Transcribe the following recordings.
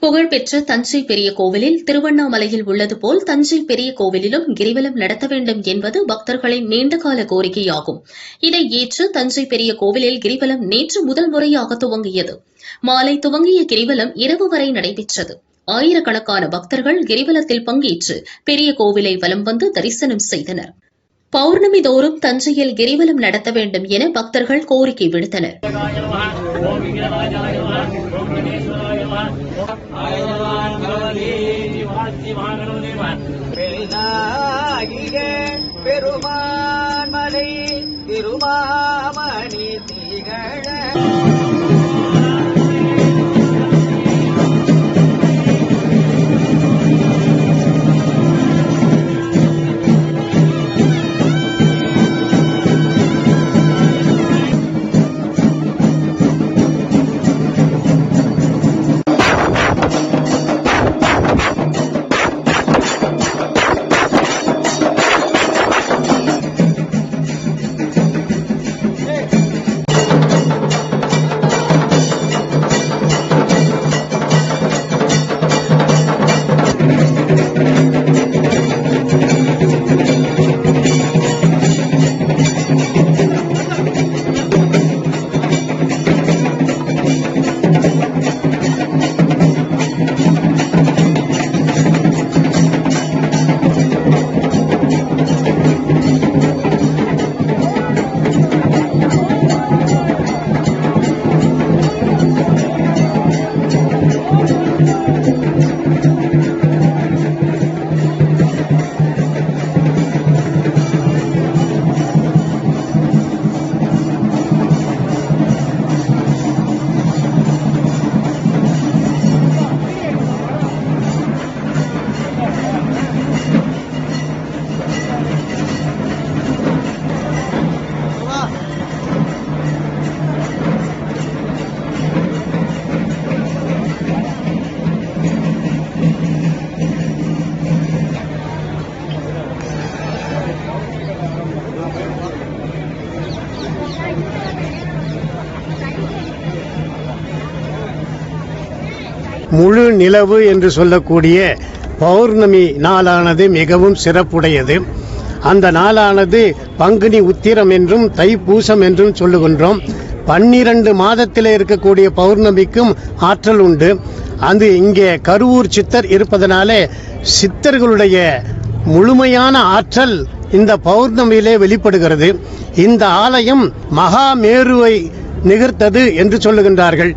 புகழ்பெற்ற தஞ்சை பெரிய கோவிலில் திருவண்ணாமலையில் உள்ளது போல் தஞ்சை பெரிய கோவிலிலும் கிரிவலம் நடத்த வேண்டும் என்பது பக்தர்களின் நீண்டகால கோரிக்கையாகும். இதை ஏற்று தஞ்சை பெரிய கோவிலில் கிரிவலம் நேற்று முதல் முறையாக துவங்கியது. மாலை துவங்கிய கிரிவலம் இரவு வரை நடைபெற்றது. ஆயிரக்கணக்கான பக்தர்கள் கிரிவலத்தில் பங்கேற்று பெரிய கோவிலை வலம் வந்து தரிசனம் செய்தனர். பௌர்ணமி தோறும் தஞ்சையில் கிரிவலம் நடத்த வேண்டும் என பக்தர்கள் கோரிக்கை விடுத்தனர். ஓம் விக்ரமாஜாய ஓம் விக்னேஸ்வராய ஆயுதவான் பெருமான் மலை திருமாமணி திகழ. முழு நிலவு என்று சொல்லக்கூடிய பௌர்ணமி நாளானது மிகவும் சிறப்புடையது. அந்த நாளானது பங்குனி உத்திரம் என்றும் தைப்பூசம் என்றும் சொல்லுகின்றோம். பன்னிரண்டு மாதத்தில் இருக்கக்கூடிய பௌர்ணமிக்கும் ஆற்றல் உண்டு. அது இங்கே கருவூர் சித்தர் இருப்பதனாலே சித்தர்களுடைய முழுமையான ஆற்றல் இந்த பௌர்ணமியிலே வெளிப்படுகிறது. இந்த ஆலயம் மகாமேருவை நிகர்த்தது என்று சொல்லுகின்றார்கள்.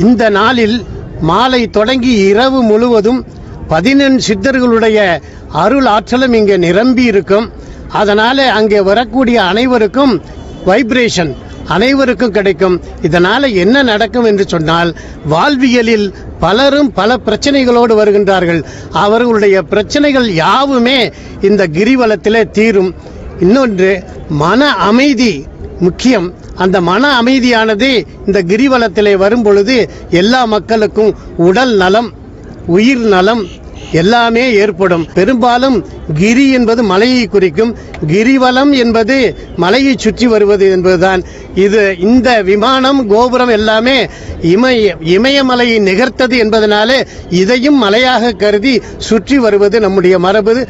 இந்த நாளில் மாலை தொடங்கி இரவு முழுவதும் பதினெண் சித்தர்களுடைய அருள் ஆற்றலும் இங்கே நிரம்பி இருக்கும். அதனால அங்கே வரக்கூடிய அனைவருக்கும் வைப்ரேஷன் அனைவருக்கும் கிடைக்கும். இதனால் என்ன நடக்கும் என்று சொன்னால் வாழ்வியலில் பலரும் பல பிரச்சனைகளோடு வருகின்றார்கள். அவர்களுடைய பிரச்சனைகள் யாவுமே இந்த கிரிவலத்திலே தீரும். இன்னொன்று மன அமைதி முக்கியம். அந்த மன அமைதியானது இந்த கிரிவலத்திலே வரும் பொழுது எல்லா மக்களுக்கும் உடல் நலம் உயிர் நலம் எல்லாமே ஏற்படும். பெரும்பாலும் கிரி என்பது மலையை குறிக்கும். கிரிவலம் என்பது மலையை சுற்றி வருவது என்பதுதான். இது இந்த விமானம் கோபுரம் எல்லாமே இமய இமயமலையை நிகர்த்தது என்பதனாலே இதையும் மலையாக கருதி சுற்றி வருவது நம்முடைய மரபு.